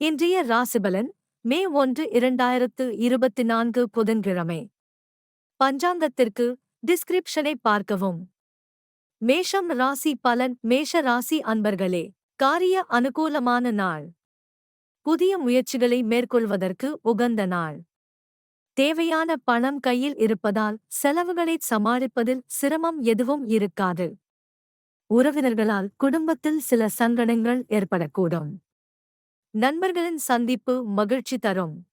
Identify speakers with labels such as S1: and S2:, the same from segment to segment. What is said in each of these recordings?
S1: இன்றைய ராசிபலன் மே ஒன்று இரண்டாயிரத்து இருபத்தி நான்கு புதன்கிழமை. பஞ்சாங்கத்திற்கு டிஸ்கிரிப்ஷனை பார்க்கவும். மேஷம் ராசி பலன் மேஷ ராசி அன்பர்களே காரிய அனுகூலமான நாள். புதிய முயற்சிகளை மேற்கொள்வதற்கு உகந்த நாள். தேவையான பணம் கையில் இருப்பதால் செலவுகளைச் சமாளிப்பதில் சிரமம் எதுவும் இருக்காது. உறவினர்களால் குடும்பத்தில் சில சங்கடங்கள் ஏற்படக்கூடும். நண்பர்களின் சந்திப்பு மகிழ்ச்சி தரும்.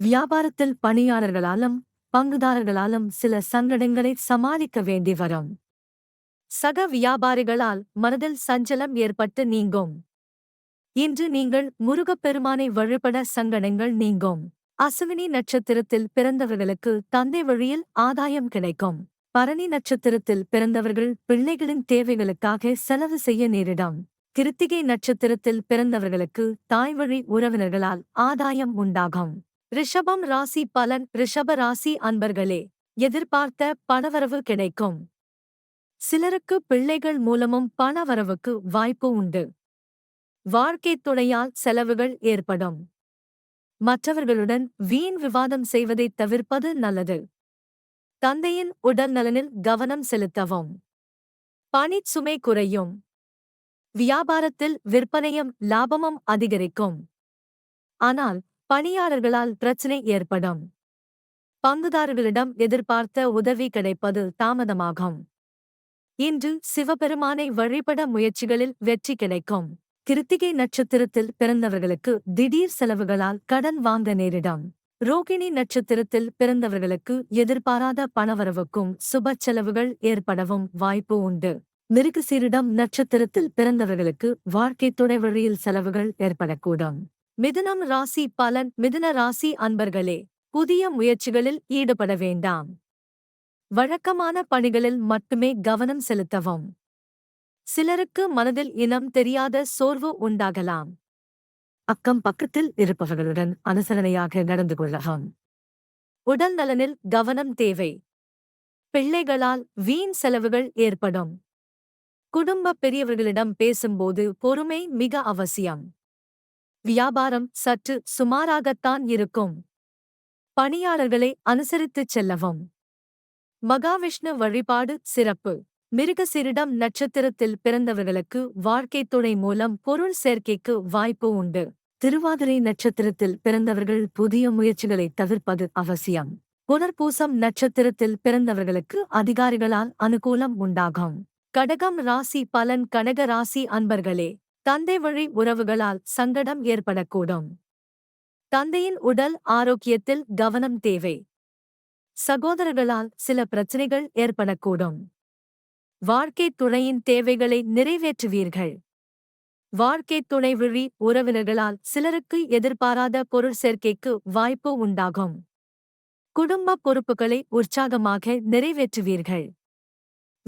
S1: வியாபாரத்தில் பணியாளர்களாலும் பங்குதாரர்களாலும் சில சங்கடங்களை சமாளிக்க வேண்டி வரும். சக வியாபாரிகளால் மனதில் சஞ்சலம் ஏற்பட்டு நீங்கும். இன்று நீங்கள் முருகப்பெருமானை வழிபட சங்கடங்கள் நீங்கும். அசுவினி நட்சத்திரத்தில் பிறந்தவர்களுக்கு தந்தை வழியில் ஆதாயம் கிடைக்கும். பரணி நட்சத்திரத்தில் பிறந்தவர்கள் பிள்ளைகளின் தேவைகளுக்காக செலவு செய்ய நேரிடும். கிருத்திகை நட்சத்திரத்தில் பிறந்தவர்களுக்கு தாய்வழி உறவினர்களால் ஆதாயம் உண்டாகும். ரிஷபம் ராசி பலன் ரிஷப ராசி அன்பர்களே எதிர்பார்த்த பணவரவு கிடைக்கும். சிலருக்கு பிள்ளைகள் மூலமும் பணவரவுக்கு வாய்ப்பு உண்டு. வாழ்க்கைத் துணையால் செலவுகள் ஏற்படும். மற்றவர்களுடன் வீண் விவாதம் செய்வதைத் தவிர்ப்பது நல்லது. தந்தையின் உடல்நலனில் கவனம் செலுத்தவும். பணிச்சுமை குறையும். வியாபாரத்தில் விற்பனையும் லாபமும் அதிகரிக்கும். ஆனால் பணியாளர்களால் பிரச்சினை ஏற்படும். பங்குதாரர்களிடம் எதிர்பார்த்த உதவி கிடைப்பது தாமதமாகும். இன்று சிவபெருமானை வழிபட முயற்சிகளில் வெற்றி கிடைக்கும். கிருத்திகை நட்சத்திரத்தில் பிறந்தவர்களுக்கு திடீர் செலவுகளால் கடன் வாங்க நேரிடும். ரோகிணி நட்சத்திரத்தில் பிறந்தவர்களுக்கு எதிர்பாராத பணவரவுக்கும் சுப செலவுகள் ஏற்படவும் வாய்ப்பு உண்டு. மிருகசீரிடம் நட்சத்திரத்தில் பிறந்தவர்களுக்கு வாழ்க்கை துணை வழியில் செலவுகள் ஏற்படக்கூடும். மிதுனம் ராசி பலன் மிதுன ராசி அன்பர்களே புதிய முயற்சிகளில் ஈடுபட வேண்டாம். வழக்கமான பணிகளில் மட்டுமே கவனம் செலுத்தவும். சிலருக்கு மனதில் இனம் தெரியாத சோர்வு உண்டாகலாம். அக்கம் பக்கத்தில் இருப்பவர்களுடன் அனுசரணையாக நடந்து கொள்ளவும். உடல் நலனில் கவனம் தேவை. பிள்ளைகளால் வீண் செலவுகள் ஏற்படும். குடும்ப பெரியவர்களிடம் பேசும்போது பொறுமை மிக அவசியம். வியாபாரம் சற்று சுமாராகத்தான் இருக்கும். பணியாளர்களை அனுசரித்துச் செல்லவும். மகாவிஷ்ணு வழிபாடு சிறப்பு. மிருகசிரிடம் நட்சத்திரத்தில் பிறந்தவர்களுக்கு வாழ்க்கைத் துணை மூலம் பொருள் சேர்க்கைக்கு வாய்ப்பு உண்டு. திருவாதிரை நட்சத்திரத்தில் பிறந்தவர்கள் புதிய முயற்சிகளை தவிர்ப்பது அவசியம். புனர்பூசம் நட்சத்திரத்தில் பிறந்தவர்களுக்கு அதிகாரிகளால் அனுகூலம் உண்டாகும். கடகம் ராசி பலன் கனக ராசி அன்பர்களே தந்தை வழி உறவுகளால் சங்கடம் ஏற்படக்கூடும். தந்தையின் உடல் ஆரோக்கியத்தில் கவனம் தேவை. சகோதரர்களால் சில பிரச்சனைகள் ஏற்படக்கூடும். வாழ்க்கைத் துணையின் தேவைகளை நிறைவேற்றுவீர்கள். வாழ்க்கைத் துணை வழி உறவினர்களால் சிலருக்கு எதிர்பாராத பொருள் சேர்க்கைக்கு வாய்ப்பு உண்டாகும். குடும்ப பொறுப்புகளை உற்சாகமாக நிறைவேற்றுவீர்கள்.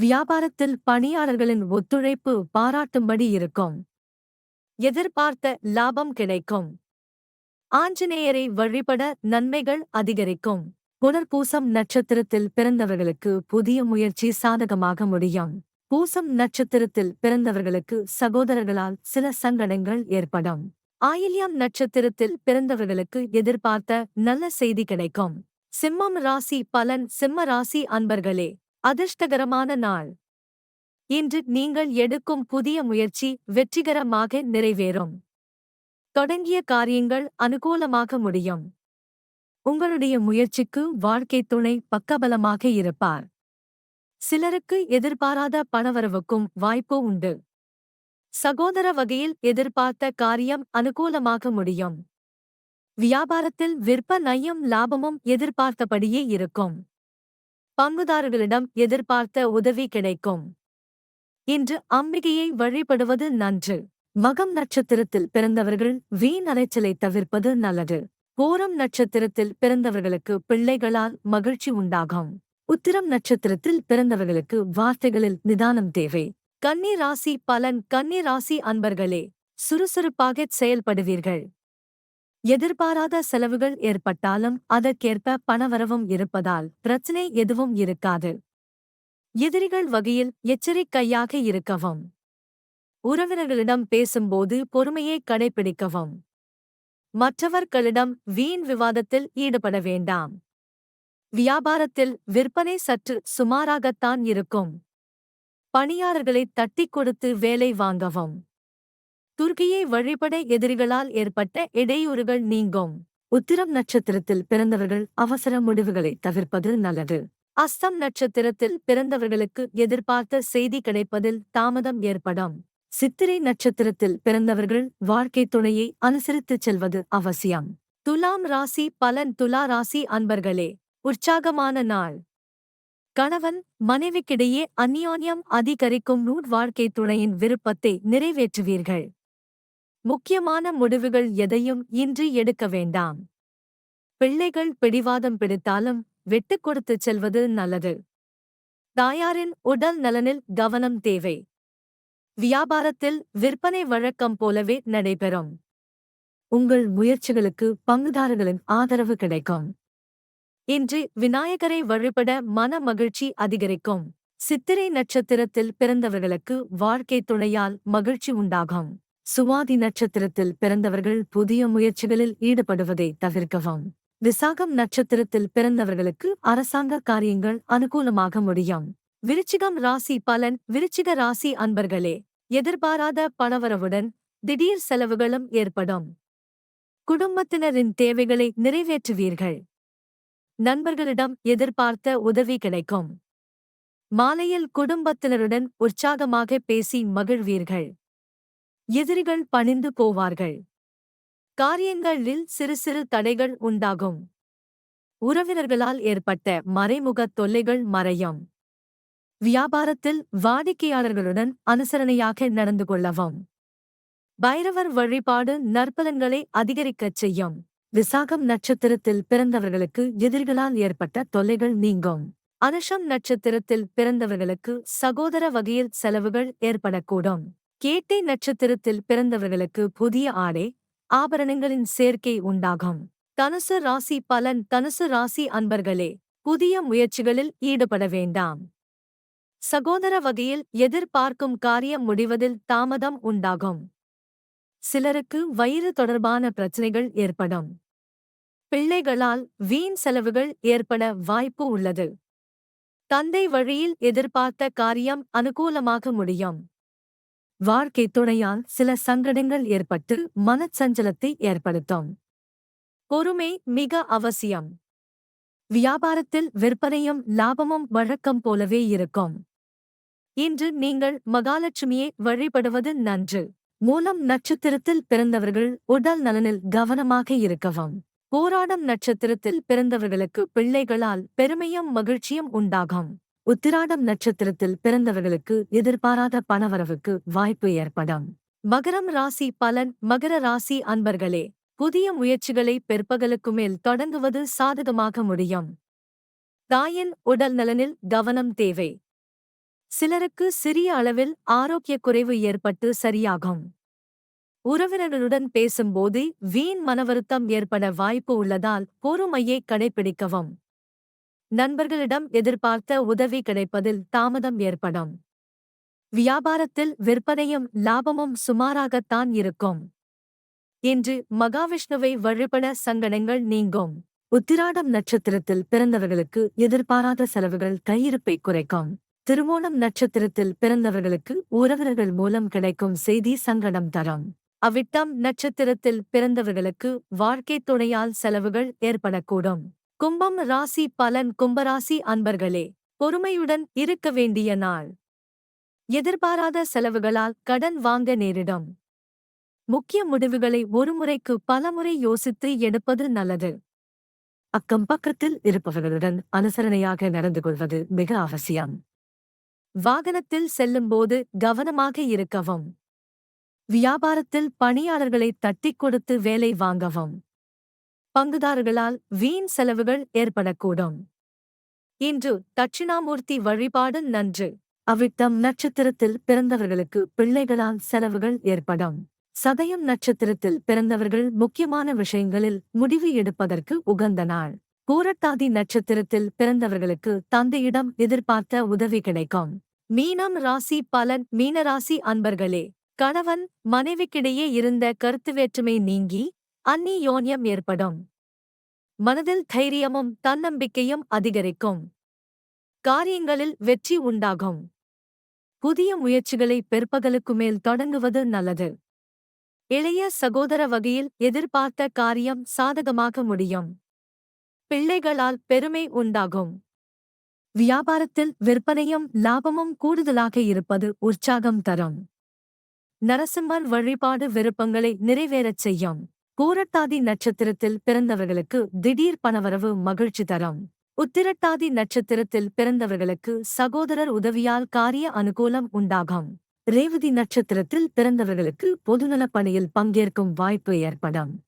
S1: வியாபாரத்தில் பணியாளர்களின் ஒத்துழைப்பு பாராட்டும்படி இருக்கும். எதிர்பார்த்த லாபம் கிடைக்கும். ஆஞ்சநேயரை வழிபட நன்மைகள் அதிகரிக்கும். புனர்பூசம் நட்சத்திரத்தில் பிறந்தவர்களுக்கு புதிய முயற்சி சாதகமாக முடியும். பூசம் நட்சத்திரத்தில் பிறந்தவர்களுக்கு சகோதரர்களால் சில சங்கடங்கள் ஏற்படும். ஆயில்யம் நட்சத்திரத்தில் பிறந்தவர்களுக்கு எதிர்பார்த்த நல்ல செய்தி கிடைக்கும். சிம்மம் ராசி பலன். சிம்ம ராசி அன்பர்களே அதிர்ஷ்டகரமான நாள். இன்று நீங்கள் எடுக்கும் புதிய முயற்சி வெற்றிகரமாக நிறைவேறும். தொடங்கிய காரியங்கள் அனுகூலமாக முடியும். உங்களுடைய முயற்சிக்கு வாழ்க்கைத் துணை பக்கபலமாக இருப்பார். சிலருக்கு எதிர்பாராத பணவரவுக்கும் வாய்ப்பு உண்டு. சகோதர வகையில் எதிர்பார்த்த காரியம் அனுகூலமாக முடியும். வியாபாரத்தில் விற்பனையும் லாபமும் எதிர்பார்த்தபடியே இருக்கும். பங்குதாரர்களிடம் எதிர்பார்த்த உதவி கிடைக்கும். இன்று அம்பிகையை வழிபடுவது நன்று. மகம் நட்சத்திரத்தில் பிறந்தவர்கள் வீண் அலைச்சலை தவிர்ப்பது நல்லது. ஓரம் நட்சத்திரத்தில் பிறந்தவர்களுக்கு பிள்ளைகளால் மகிழ்ச்சி உண்டாகும். உத்திரம் நட்சத்திரத்தில் பிறந்தவர்களுக்கு வார்த்தைகளில் நிதானம் தேவை. கன்னி ராசி பலன் கன்னி ராசி அன்பர்களே சுறுசுறுப்பாகச் செயல்படுவீர்கள். எதிர்பாராத செலவுகள் ஏற்பட்டாலும் அதற்கேற்ப பணவரவும் இருப்பதால் பிரச்சனை எதுவும் இருக்காது. எதிரிகள் வகையில் எச்சரிக்கையாக இருக்கவும். உறவினர்களிடம் பேசும்போது பொறுமையை கடைபிடிக்கவும் மற்றவர்களிடம் வீண் விவாதத்தில் ஈடுபட வேண்டாம். வியாபாரத்தில் விற்பனை சற்று சுமாராகத்தான் இருக்கும். பணியாளர்களை தட்டிக் கொடுத்து வேலை வாங்கவும். துர்க்கியை வழிபட எதிரிகளால் ஏற்பட்ட இடையூறுகள் நீங்கும். உத்திரம் நட்சத்திரத்தில் பிறந்தவர்கள் அவசர முடிவுகளை தவிர்ப்பது நல்லது. அஸ்தம் நட்சத்திரத்தில் பிறந்தவர்களுக்கு எதிர்பார்த்த செய்தி கிடைப்பதில் தாமதம் ஏற்படும். சித்திரை நட்சத்திரத்தில் பிறந்தவர்கள் வாழ்க்கை துணையை அனுசரித்துச் செல்வது அவசியம். துலாம் ராசி பலன் துலா ராசி அன்பர்களே உற்சாகமான நாள். கணவன் மனைவிக்கிடையே அந்யோன்யம் அதிகரிக்கும் நூற் வாழ்க்கை துணையின் விருப்பத்தை நிறைவேற்றுவீர்கள். முக்கியமான முடிவுகள் எதையும் இன்றி எடுக்க வேண்டாம். பிள்ளைகள் பிடிவாதம் பிடித்தாலும் விட்டுக் கொடுத்துச் செல்வது நல்லது. தாயாரின் உடல் நலனில் கவனம் தேவை. வியாபாரத்தில் விற்பனை வழக்கம் போலவே நடைபெறும். உங்கள் முயற்சிகளுக்கு பங்குதாரர்களின் ஆதரவு கிடைக்கும். இன்று விநாயகரை வழிபட மன மகிழ்ச்சி அதிகரிக்கும். சித்திரை நட்சத்திரத்தில் பிறந்தவர்களுக்கு வாழ்க்கை துணையால் மகிழ்ச்சி உண்டாகும். சுவாதி நட்சத்திரத்தில் பிறந்தவர்கள் புதிய முயற்சிகளில் ஈடுபடுவதை தவிர்க்கவும். விசாகம் நட்சத்திரத்தில் பிறந்தவர்களுக்கு அரசாங்க காரியங்கள் அனுகூலமாக முடியும். விருச்சிகம் ராசி பலன் விருச்சிக ராசி அன்பர்களே எதிர்பாராத பணவரவுடன் திடீர் செலவுகளும் ஏற்படும். குடும்பத்தினரின் தேவைகளை நிறைவேற்றுவீர்கள். நண்பர்களிடம் எதிர்பார்த்த உதவி கிடைக்கும். மாலையில் குடும்பத்தினருடன் உற்சாகமாக பேசி மகிழ்வீர்கள். எதிரிகள் பணிந்து போவார்கள். காரியங்களில் சிறு சிறு தடைகள் உண்டாகும். உறவினர்களால் ஏற்பட்ட மறைமுக தொல்லைகள் மறையும். வியாபாரத்தில் வாடிக்கையாளர்களுடன் அனுசரணையாக நடந்து கொள்ளவும். பைரவர் வழிபாடு நற்பலன்களை அதிகரிக்கச் செய்யும். விசாகம் நட்சத்திரத்தில் பிறந்தவர்களுக்கு எதிரிகளால் ஏற்பட்ட தொல்லைகள் நீங்கும். அனுஷம் நட்சத்திரத்தில் பிறந்தவர்களுக்கு சகோதர வகையில் செலவுகள் ஏற்படக்கூடும். கேட்டை நட்சத்திரத்தில் பிறந்தவர்களுக்கு புதிய ஆடை ஆபரணங்களின் சேர்க்கை உண்டாகும். தனுசு ராசி பலன் தனுசு ராசி அன்பர்களே புதிய முயற்சிகளில் ஈடுபட வேண்டாம். சகோதர வகையில் எதிர்பார்க்கும் காரியம் முடிவதில் தாமதம் உண்டாகும். சிலருக்கு வயிறு தொடர்பான பிரச்சனைகள் ஏற்படும். பிள்ளைகளால் வீண் செலவுகள் ஏற்பட வாய்ப்பு உள்ளது. தந்தை வழியில் எதிர்பார்த்த காரியம் அனுகூலமாக முடியும். வாழ்க்கை துணையால் சில சங்கடங்கள் ஏற்பட்டு மனச்சஞ்சலத்தை ஏற்படுத்தும். பொறுமை மிக அவசியம். வியாபாரத்தில் விற்பனையும் லாபமும் வழக்கம் போலவே இருக்கும். இன்று நீங்கள் மகாலட்சுமியை வழிபடுவது நன்று. மூலம் நட்சத்திரத்தில் பிறந்தவர்கள் உடல் நலனில் கவனமாக இருக்கவும். போராடம் நட்சத்திரத்தில் பிறந்தவர்களுக்கு பிள்ளைகளால் பெருமையும் மகிழ்ச்சியும் உண்டாகும். உத்திராடம் நட்சத்திரத்தில் பிறந்தவர்களுக்கு எதிர்பாராத பணவரவுக்கு வாய்ப்பு ஏற்படும். மகரம் ராசி பலன் மகர ராசி அன்பர்களே புதிய முயற்சிகளை பிற்பகலுக்கு மேல் தொடங்குவது சாதகமாக முடியும். தாயின் உடல் நலனில் கவனம் தேவை. சிலருக்கு சிறிய அளவில் ஆரோக்கியக் குறைவு ஏற்பட்டு சரியாகும். உறவினர்களுடன் பேசும்போது வீண் மனவருத்தம் ஏற்பட வாய்ப்பு உள்ளதால் பொறுமையை கடைபிடிக்கவும். நண்பர்களிடம் எதிர்பார்த்த உதவி கிடைப்பதில் தாமதம் ஏற்படும். வியாபாரத்தில் விற்பனையும் லாபமும் சுமாராகத்தான் இருக்கும். இன்று மகாவிஷ்ணுவை வழிபட சங்கடங்கள் நீங்கும். உத்திராடம் நட்சத்திரத்தில் பிறந்தவர்களுக்கு எதிர்பாராத செலவுகள் கையிருப்பை குறைக்கும். திருவோணம் நட்சத்திரத்தில் பிறந்தவர்களுக்கு உறவினர்கள் மூலம் கிடைக்கும் செய்தி சங்கடம் தரும். அவிட்டம் நட்சத்திரத்தில் பிறந்தவர்களுக்கு வாழ்க்கை துணையால் செலவுகள் ஏற்படக்கூடும். கும்பம் ராசி பலன் கும்பராசி அன்பர்களே பொறுமையுடன் இருக்க வேண்டிய நாள். எதிர்பாராத செலவுகளால் கடன் வாங்க நேரிடும். முக்கிய முடிவுகளை ஒருமுறைக்கு பலமுறை யோசித்து எடுப்பது நல்லது. அக்கம் பக்கத்தில் இருப்பவர்களுடன் அனுசரணையாக நடந்து கொள்வது மிக அவசியம். வாகனத்தில் செல்லும்போது கவனமாக இருக்கவும். வியாபாரத்தில் பணியாளர்களை தட்டிக் கொடுத்து வேலை வாங்கவும். பங்குதாரர்களால் வீண் செலவுகள் ஏற்படக்கூடும். இன்று தட்சிணாமூர்த்தி வழிபாடு நன்று. அவிட்டம் நட்சத்திரத்தில் பிறந்தவர்களுக்கு பிள்ளைகளால் செலவுகள் ஏற்படும். சதயம் நட்சத்திரத்தில் பிறந்தவர்கள் முக்கியமான விஷயங்களில் முடிவு எடுப்பதற்கு உகந்த நாள். பூரட்டாதி நட்சத்திரத்தில் பிறந்தவர்களுக்கு தந்தையிடம் எதிர்பார்த்த உதவி கிடைக்கும். மீனம் ராசி பலன் மீனராசி அன்பர்களே கணவன் மனைவிக்கிடையே இருந்த கருத்து வேற்றுமை நீங்கி அந்நியோன்யம் ஏற்படும். மனதில் தைரியமும் தன்னம்பிக்கையும் அதிகரிக்கும். காரியங்களில் வெற்றி உண்டாகும். புதிய முயற்சிகளை பிற்பகலுக்கு மேல் தொடங்குவது நல்லது. இளைய சகோதர வகையில் எதிர்பார்த்த காரியம் சாதகமாக முடியும். பிள்ளைகளால் பெருமை உண்டாகும். வியாபாரத்தில் விற்பனையும் லாபமும் கூடுதலாக இருப்பது உற்சாகம் தரும். நரசிம்மன் வழிபாடு விருப்பங்களை நிறைவேறச் செய்யும். பூரட்டாதி நட்சத்திரத்தில் பிறந்தவர்களுக்கு திடீர் பணவரவு மகிழ்ச்சி தரும். உத்திரட்டாதி நட்சத்திரத்தில் பிறந்தவர்களுக்கு சகோதரர் உதவியால் காரிய அனுகூலம் உண்டாகும். ரேவதி நட்சத்திரத்தில் பிறந்தவர்களுக்கு பொதுநலப் பணியில் பங்கேற்கும் வாய்ப்பு ஏற்படும்.